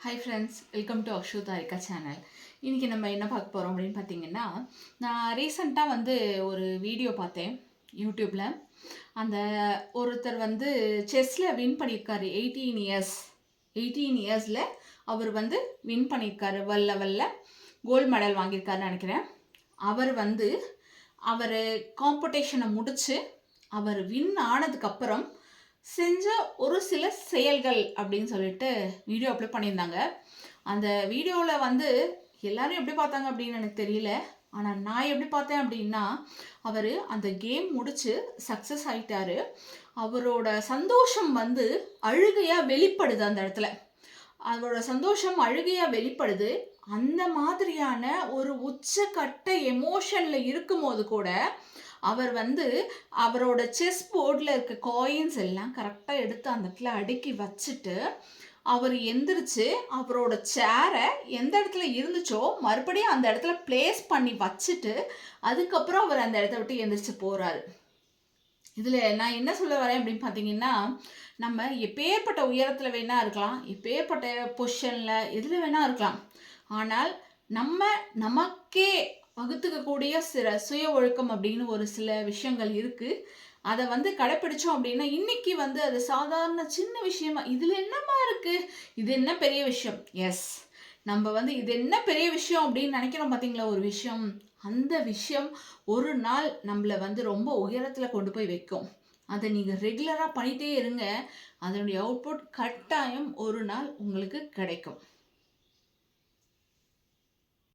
Hi friends welcome to Akshu Tharika channel இன்றைக்கி நம்ம என்ன பார்க்க போகிறோம் அப்படின்னு பார்த்தீங்கன்னா நான் ரீசண்டாக வந்து ஒரு வீடியோ பார்த்தேன் யூடியூப்பில் அந்த ஒருத்தர் வந்து செஸ்ஸில் வின் பண்ணியிருக்காரு எயிட்டீன் இயர்ஸ் எயிட்டீன் இயர்ஸில் அவர் வந்து வின் பண்ணியிருக்காரு வேர்ல்ட் லெவலில் கோல்டு மெடல் வாங்கியிருக்காருன்னு நினைக்கிறேன். அவர் வந்து அவர் காம்படிஷனை முடித்து அவர் வின் ஆனதுக்கப்புறம் செஞ்ச ஒரு சில செயல்கள் அப்படின்னு சொல்லிட்டு வீடியோ அப்லோட் பண்ணியிருந்தாங்க. அந்த வீடியோவில் வந்து எல்லாரும் எப்படி பார்த்தாங்க அப்படின்னு எனக்கு தெரியல. ஆனால் நான் எப்படி பார்த்தேன் அப்படின்னா அவர் அந்த கேம் முடித்து சக்ஸஸ் ஆகிட்டாரு அவரோட சந்தோஷம் வந்து அழுகையாக வெளிப்படுது அந்த இடத்துல. அவரோட சந்தோஷம் அழுகையாக வெளிப்படுது. அந்த மாதிரியான ஒரு உச்சக்கட்ட எமோஷனில் இருக்கும்போது கூட அவர் வந்து அவரோட செஸ் போர்டில் இருக்க காயின்ஸ் எல்லாம் கரெக்டாக எடுத்து அந்த இடத்துல அடுக்கி வச்சுட்டு அவர் எந்திரிச்சு அவரோட சேரை எந்த இடத்துல இருந்துச்சோ மறுபடியும் அந்த இடத்துல பிளேஸ் பண்ணி வச்சுட்டு அதுக்கப்புறம் அவர் அந்த இடத்த விட்டு எந்திரிச்சு போகிறாரு இதில் நான் என்ன சொல்ல வரேன் அப்படின்னு பார்த்தீங்கன்னா நம்ம எப்பேற்பட்ட உயரத்தில் வேணால் இருக்கலாம் எப்பேற்பட்ட பொசிஷனில் எதில் வேணால் இருக்கலாம். ஆனால் நம்ம நமக்கே வகுத்துக்கக்கூடிய சில சுய ஒழுக்கம் அப்படின்னு ஒரு சில விஷயங்கள் இருக்குது அதை வந்து கடைப்பிடிச்சோம் அப்படின்னா இன்னைக்கு வந்து அது சாதாரண சின்ன விஷயமா இதில் என்னமா இருக்குது இது என்ன பெரிய விஷயம்? எஸ் நம்ம வந்து இது என்ன பெரிய விஷயம் அப்படின்னு நினைக்கிறோம் பார்த்தீங்களா ஒரு விஷயம். அந்த விஷயம் ஒரு நாள் நம்மளை வந்து ரொம்ப உயரத்தில் கொண்டு போய் வைக்கும். அதை நீங்கள் ரெகுலராக பண்ணிகிட்டே இருங்க. அதனுடைய அவுட்புட் கட்டாயம் ஒரு நாள் உங்களுக்கு கிடைக்கும்.